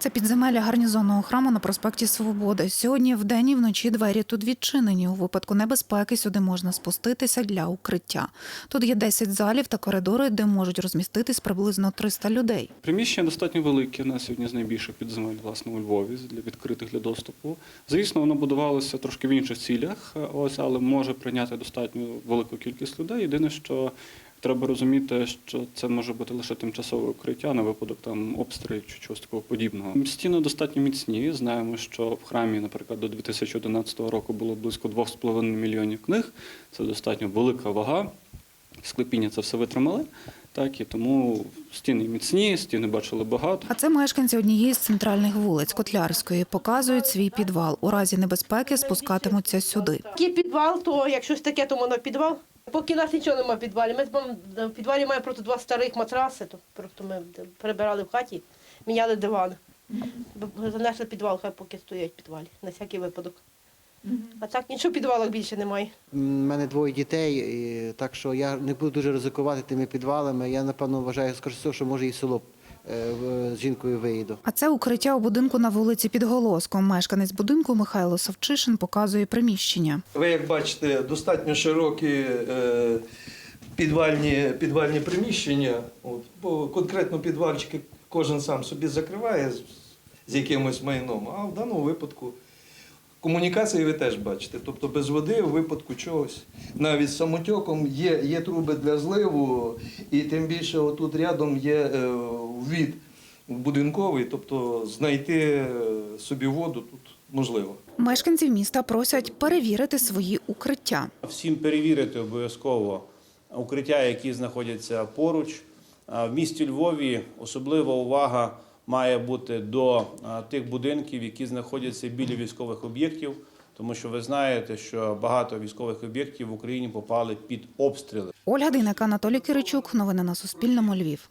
Це підземелля гарнізонного храму на проспекті Свободи. Сьогодні вдень і вночі двері тут відчинені. У випадку небезпеки сюди можна спуститися для укриття. Тут є 10 залів та коридори, де можуть розміститись приблизно 300 людей. Приміщення достатньо велике на сьогодні з найбільших підземель власне у Львові для відкритих для доступу. Звісно, воно будувалося трошки в інших цілях, е, ось але може прийняти достатньо велику кількість людей. Єдине, що треба розуміти, що це може бути лише тимчасове укриття на випадок там обстрілів чи чогось такого подібного. Стіни достатньо міцні. Знаємо, що в храмі, наприклад, до 2011 року було близько 2,5 мільйонів книг. Це достатньо велика вага. Склепіння це все витримали. Так і тому стіни міцні, стіни бачили багато. А це мешканці однієї з центральних вулиць Котлярської. Показують свій підвал. У разі небезпеки спускатимуться сюди. Є підвал, то якщо щось таке, то воно підвал. Поки нас нічого немає в підвалі. Ми в підвалі маємо просто два старих матраси, то просто ми прибирали в хаті, міняли диван. Занесли підвал, хай поки стоять в підвалі, на всякий випадок. А так нічого в підвалах більше немає. У мене двоє дітей, і так що я не буду дуже ризикувати тими підвалами. Я напевно вважаю, скоріше, всього, що може і село з жінкою виїду. А це укриття у будинку на вулиці Підголоском. Мешканець будинку Михайло Савчишин показує приміщення. Ви як бачите, достатньо широкі е, підвальні, підвальні приміщення. От, бо конкретно підвальчики кожен сам собі закриває з, з якимось майном, а в даному випадку комунікації ви теж бачите. Тобто без води у випадку чогось. Навіть з самотьоком є, є труби для зливу, і тим більше отут рядом є е, ввід будинковий, тобто знайти е, собі воду тут можливо. Мешканців міста просять перевірити свої укриття. Всім перевірити обов'язково укриття, які знаходяться поруч. А В місті Львові особлива увага має бути до тих будинків, які знаходяться біля військових об'єктів, тому що ви знаєте, що багато військових об'єктів в Україні попали під обстріли. Ольга Дейнека, Анатолій Киричук. Новини на Суспільному. Львів.